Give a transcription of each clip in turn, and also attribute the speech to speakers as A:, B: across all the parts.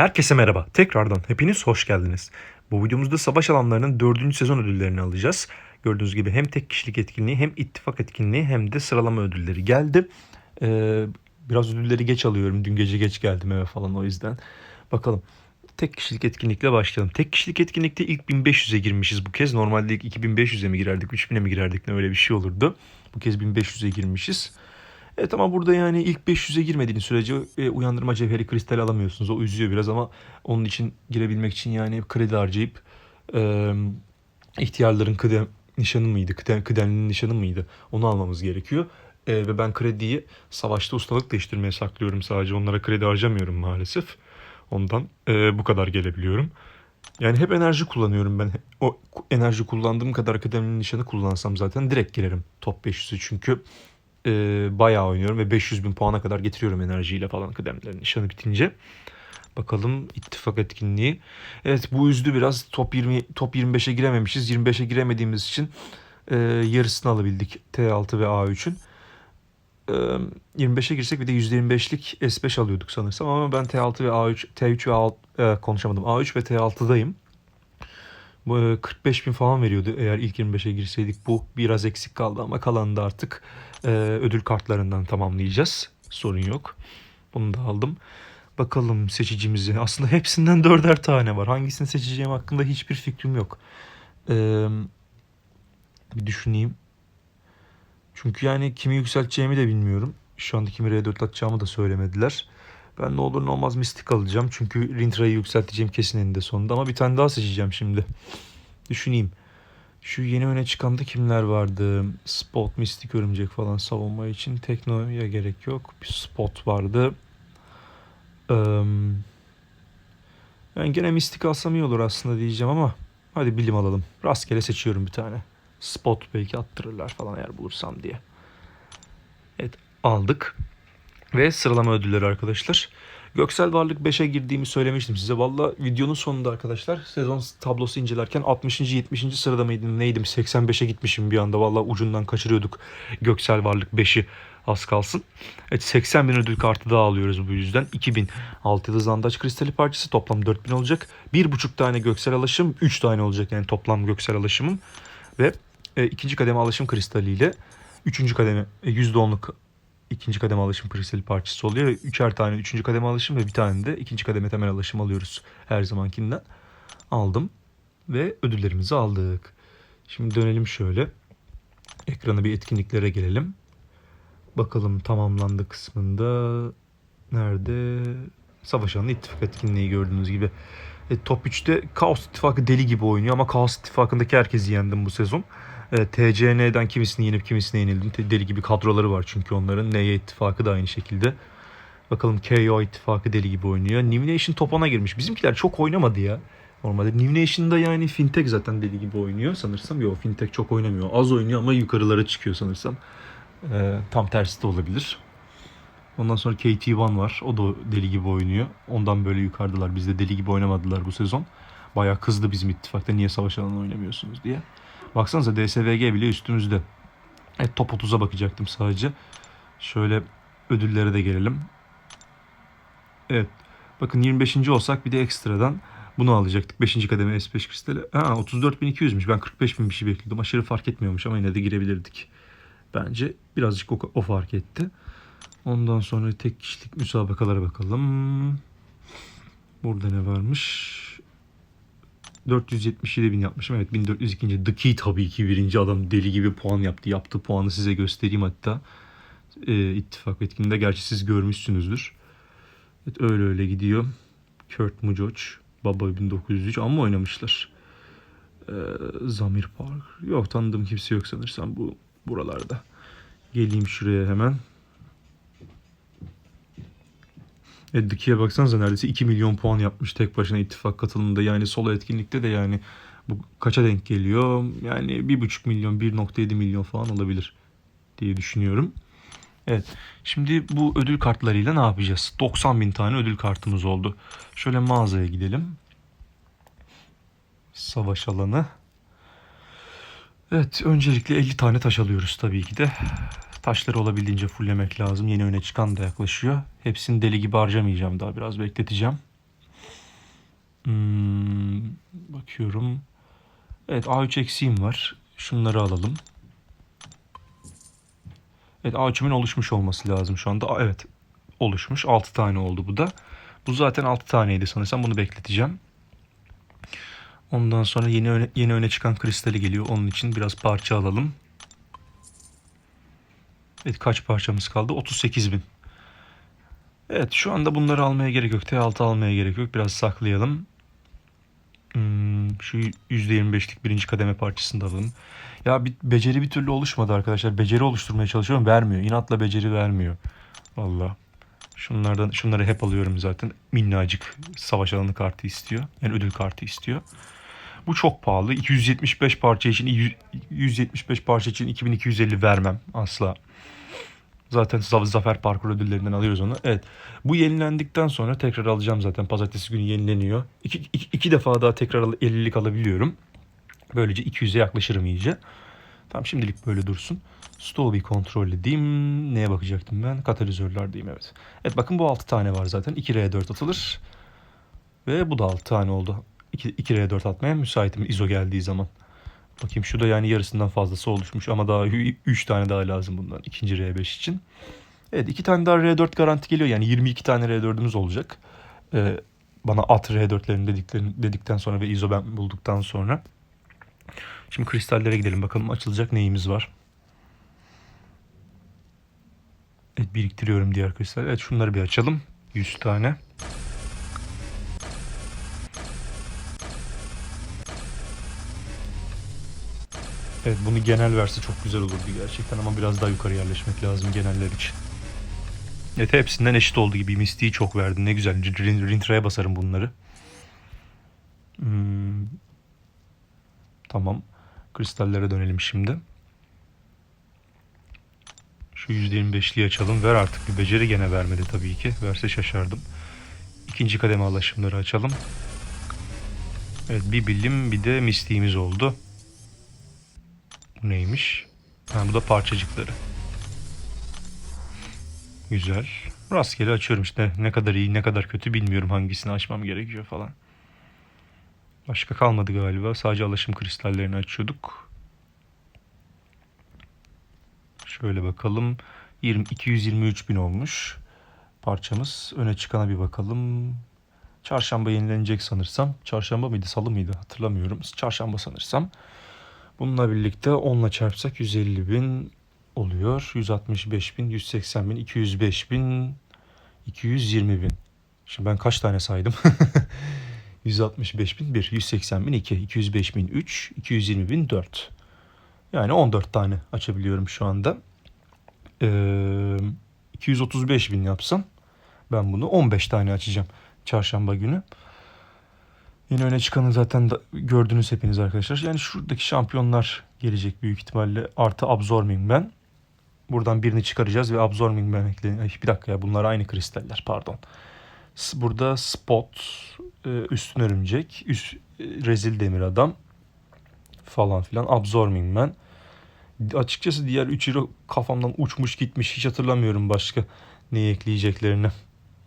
A: Herkese merhaba. Tekrardan hepiniz hoş geldiniz. Bu videomuzda savaş alanlarının 4. sezon ödüllerini alacağız. Gördüğünüz gibi hem tek kişilik etkinliği hem ittifak etkinliği hem de sıralama ödülleri geldi. Ee, biraz ödülleri geç alıyorum. Dün gece geç geldim eve falan o yüzden. Bakalım. Tek kişilik etkinlikle başlayalım. Tek kişilik etkinlikte ilk 1500'e girmişiz bu kez. Normalde ilk 2500'e mi girerdik, 3000'e mi girerdik ne öyle bir şey olurdu. Bu kez 1500'e girmişiz. Evet ama burada yani ilk 500'e girmediğiniz sürece e, uyandırma cevheri kristal alamıyorsunuz. O üzüyor biraz ama onun için girebilmek için yani kredi harcayıp e, ihtiyarların kıdem nişanı mıydı? Kıdem, kıdemlinin nişanı mıydı? Onu almamız gerekiyor. E, ve ben krediyi savaşta ustalık değiştirmeye saklıyorum sadece. Onlara kredi harcamıyorum maalesef. Ondan e, bu kadar gelebiliyorum. Yani hep enerji kullanıyorum ben. O enerji kullandığım kadar kıdemli nişanı kullansam zaten direkt girerim top 500'ü. Çünkü e, bayağı oynuyorum ve 500 bin puana kadar getiriyorum enerjiyle falan kıdemlerin nişanı bitince. Bakalım ittifak etkinliği. Evet bu üzdü biraz. Top 20 top 25'e girememişiz. 25'e giremediğimiz için e, yarısını alabildik T6 ve A3'ün. E, 25'e girsek bir de %25'lik S5 alıyorduk sanırsam ama ben T6 ve A3 T3 ve A, e, konuşamadım. A3 ve T6'dayım. Bu, e, 45 bin falan veriyordu eğer ilk 25'e girseydik. Bu biraz eksik kaldı ama kalanını da artık e, ödül kartlarından tamamlayacağız. Sorun yok. Bunu da aldım. Bakalım seçicimizi. Aslında hepsinden dörder tane var. Hangisini seçeceğim hakkında hiçbir fikrim yok. Ee, bir düşüneyim. Çünkü yani kimi yükselteceğimi de bilmiyorum. Şu anda kimi R4 atacağımı da söylemediler. Ben ne olur ne olmaz mistik alacağım. Çünkü Rintra'yı yükselteceğim kesin eninde sonunda. Ama bir tane daha seçeceğim şimdi. Düşüneyim. Şu yeni öne çıkanda kimler vardı? Spot, mistik örümcek falan savunma için. Teknoya gerek yok. Bir spot vardı. Yani gene mistik alsam iyi olur aslında diyeceğim ama hadi bilim alalım. Rastgele seçiyorum bir tane. Spot belki attırırlar falan eğer bulursam diye. Evet aldık. Ve sıralama ödülleri arkadaşlar. Göksel Varlık 5'e girdiğimi söylemiştim size. Valla videonun sonunda arkadaşlar sezon tablosu incelerken 60. 70. sırada mıydım neydim 85'e gitmişim bir anda. Valla ucundan kaçırıyorduk Göksel Varlık 5'i az kalsın. Evet 80 bin ödül kartı daha alıyoruz bu yüzden. 2000 altı yıldız andaç kristali parçası toplam 4000 olacak. 1,5 tane göksel alışım 3 tane olacak yani toplam göksel alışımım. Ve e, ikinci kademe alışım kristaliyle üçüncü kademe e, %10'luk ikinci kademe alışım kristali parçası oluyor. Ve üçer tane üçüncü kademe alışım ve bir tane de ikinci kademe temel alışım alıyoruz her zamankinden. Aldım ve ödüllerimizi aldık. Şimdi dönelim şöyle. Ekrana bir etkinliklere gelelim. Bakalım tamamlandı kısmında. Nerede? Savaş ittifak etkinliği gördüğünüz gibi. E, top 3'te Kaos İttifakı deli gibi oynuyor ama Kaos İttifakı'ndaki herkesi yendim bu sezon. E, TCN'den kimisini yenip kimisine yenildim. Te- Deli gibi kadroları var çünkü onların. NY İttifakı da aynı şekilde. Bakalım KO İttifakı deli gibi oynuyor. New Nation topana girmiş. Bizimkiler çok oynamadı ya. Normalde New Nation'da yani Fintech zaten deli gibi oynuyor sanırsam. Yok Fintech çok oynamıyor. Az oynuyor ama yukarılara çıkıyor sanırsam. E, tam tersi de olabilir. Ondan sonra KT1 var. O da deli gibi oynuyor. Ondan böyle yukarıdalar. Bizde deli gibi oynamadılar bu sezon. Bayağı kızdı bizim ittifakta niye savaş alanı oynamıyorsunuz diye. Baksanıza DSVG bile üstümüzde. Evet top 30'a bakacaktım sadece. Şöyle ödüllere de gelelim. Evet. Bakın 25. olsak bir de ekstradan bunu alacaktık. 5. kademe S5 kristali. Ha 34.200'müş. Ben 45.000 bir şey bekliyordum. Aşırı fark etmiyormuş ama yine de girebilirdik. Bence birazcık o, o fark etti. Ondan sonra tek kişilik müsabakalara bakalım. Burada ne varmış? 477 bin yapmışım. Evet 1402. The Key tabii ki birinci adam deli gibi puan yaptı. Yaptığı puanı size göstereyim hatta. Ee, ittifak etkinliğinde. Gerçi siz görmüşsünüzdür. Evet öyle öyle gidiyor. Kurt Mujoc. Baba 1903 ama oynamışlar. Ee, Zamir Park. Yok tanıdığım kimse yok sanırsam bu buralarda. Geleyim şuraya hemen. E, Diki'ye baksanıza neredeyse 2 milyon puan yapmış tek başına ittifak katılımında. Yani solo etkinlikte de yani bu kaça denk geliyor? Yani 1,5 milyon, 1.7 milyon falan olabilir diye düşünüyorum. Evet. Şimdi bu ödül kartlarıyla ne yapacağız? 90 bin tane ödül kartımız oldu. Şöyle mağazaya gidelim. Savaş alanı. Evet. Öncelikle 50 tane taş alıyoruz tabii ki de. Taşları olabildiğince fulllemek lazım. Yeni öne çıkan da yaklaşıyor. Hepsini deli gibi harcamayacağım daha. Biraz bekleteceğim. Hmm, bakıyorum. Evet A3 eksiğim var. Şunları alalım. Evet A3'ümün oluşmuş olması lazım şu anda. Evet oluşmuş. 6 tane oldu bu da. Bu zaten 6 taneydi sanırsam. Bunu bekleteceğim. Ondan sonra yeni öne, yeni öne çıkan kristali geliyor. Onun için biraz parça alalım. Evet kaç parçamız kaldı? 38 bin. Evet şu anda bunları almaya gerek yok. T6 almaya gerek yok. Biraz saklayalım. Hmm, şu %25'lik birinci kademe parçasını da alalım. Ya bir, beceri bir türlü oluşmadı arkadaşlar. Beceri oluşturmaya çalışıyorum. Vermiyor. İnatla beceri vermiyor. Valla. Şunlardan, şunları hep alıyorum zaten. Minnacık savaş alanı kartı istiyor. Yani ödül kartı istiyor. Bu çok pahalı. 275 parça için 100 175 parça için 2250 vermem asla. Zaten za- zafer parkur ödüllerinden alıyoruz onu. Evet. Bu yenilendikten sonra tekrar alacağım zaten. Pazartesi günü yenileniyor. İki, iki, iki defa daha tekrar al- 50'lik alabiliyorum. Böylece 200'e yaklaşırım iyice. Tamam şimdilik böyle dursun. Stoğu bir kontrol edeyim. Neye bakacaktım ben? Katalizörlerdeyim evet. Evet bakın bu 6 tane var zaten. 2R4 atılır. Ve bu da 6 tane oldu. 2, 2R4 atmaya müsaitim ISO geldiği zaman. Bakayım şu da yani yarısından fazlası oluşmuş ama daha 3 tane daha lazım bundan ikinci R5 için. Evet 2 tane daha R4 garanti geliyor yani 22 tane R4'ümüz olacak. Ee, bana at R4'lerini dediklerini, dedikten sonra ve ISO ben bulduktan sonra. Şimdi kristallere gidelim bakalım açılacak neyimiz var. Evet biriktiriyorum diğer kristal. Evet şunları bir açalım. 100 tane. Evet bunu genel verse çok güzel olurdu gerçekten ama biraz daha yukarı yerleşmek lazım geneller için. Evet hepsinden eşit oldu gibi. Misty'yi çok verdi. Ne güzel. Rin- Rintra'ya basarım bunları. Hmm. Tamam. Kristallere dönelim şimdi. Şu %25'liği açalım. Ver artık bir beceri gene vermedi tabii ki. Verse şaşardım. İkinci kademe alaşımları açalım. Evet bir bilim bir de mistiğimiz oldu. Bu neymiş? Ha, bu da parçacıkları. Güzel. Rastgele açıyorum işte. Ne kadar iyi ne kadar kötü bilmiyorum hangisini açmam gerekiyor falan. Başka kalmadı galiba. Sadece alaşım kristallerini açıyorduk. Şöyle bakalım. 20, 223 bin olmuş parçamız. Öne çıkana bir bakalım. Çarşamba yenilenecek sanırsam. Çarşamba mıydı salı mıydı hatırlamıyorum. Çarşamba sanırsam. Bununla birlikte 10'la çarpsak 150 bin oluyor. 165 bin, 180 bin, 205 bin, 220 bin. Şimdi ben kaç tane saydım? 165 bin 1, 180 bin 2, 205 bin 3, 220 bin 4. Yani 14 tane açabiliyorum şu anda. Ee, 235 bin yapsam ben bunu 15 tane açacağım çarşamba günü. Yine öne çıkanı zaten gördünüz hepiniz arkadaşlar. Yani şuradaki şampiyonlar gelecek büyük ihtimalle. Artı Absorbing Ben. Buradan birini çıkaracağız ve Absorbing Ben ekleyin. Ay, bir dakika ya bunlar aynı kristaller pardon. Burada Spot, e, Üstün Örümcek, üst, e, Rezil Demir Adam falan filan. Absorbing Ben. Açıkçası diğer üçü kafamdan uçmuş gitmiş. Hiç hatırlamıyorum başka neyi ekleyeceklerini.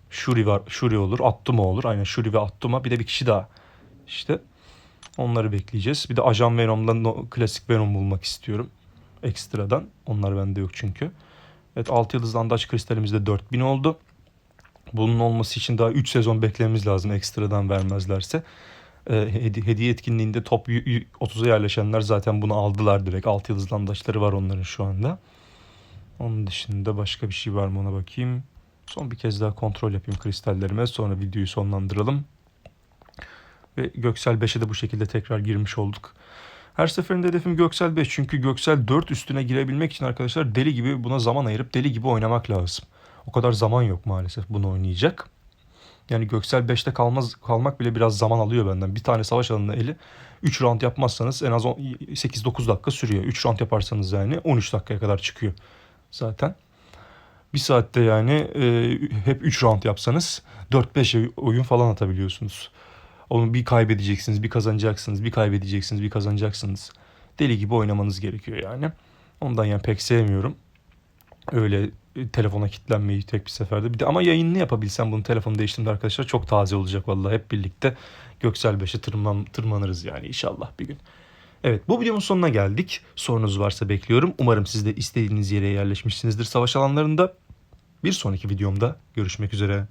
A: Shuri var. Shuri olur. Attuma olur. Aynen Shuri ve Attuma. Bir de bir kişi daha. İşte onları bekleyeceğiz. Bir de Ajan Venom'dan no- klasik Venom bulmak istiyorum. Ekstradan. Onlar bende yok çünkü. Evet 6 yıldızlı andaç kristalimizde 4000 oldu. Bunun olması için daha 3 sezon beklememiz lazım ekstradan vermezlerse. Hedi- hediye etkinliğinde top y- y- 30'a yerleşenler zaten bunu aldılar direkt. 6 yıldızlı andaçları var onların şu anda. Onun dışında başka bir şey var mı ona bakayım. Son bir kez daha kontrol yapayım kristallerime. Sonra videoyu sonlandıralım. Ve Göksel 5'e de bu şekilde tekrar girmiş olduk. Her seferinde hedefim Göksel 5 çünkü Göksel 4 üstüne girebilmek için arkadaşlar deli gibi buna zaman ayırıp deli gibi oynamak lazım. O kadar zaman yok maalesef bunu oynayacak. Yani Göksel 5'te kalmaz kalmak bile biraz zaman alıyor benden. Bir tane savaş alanına eli 3 round yapmazsanız en az 8-9 dakika sürüyor. 3 round yaparsanız yani 13 dakikaya kadar çıkıyor zaten. Bir saatte yani e, hep 3 round yapsanız 4-5 oyun falan atabiliyorsunuz. Onu bir kaybedeceksiniz, bir kazanacaksınız, bir kaybedeceksiniz, bir kazanacaksınız. Deli gibi oynamanız gerekiyor yani. Ondan yani pek sevmiyorum. Öyle e, telefona kilitlenmeyi tek bir seferde. Bir de ama yayınını yapabilsem bunu telefonu değiştirdiğimde arkadaşlar çok taze olacak vallahi hep birlikte Göksel 5'e tırman, tırmanırız yani inşallah bir gün. Evet bu videomun sonuna geldik. Sorunuz varsa bekliyorum. Umarım siz de istediğiniz yere yerleşmişsinizdir savaş alanlarında. Bir sonraki videomda görüşmek üzere.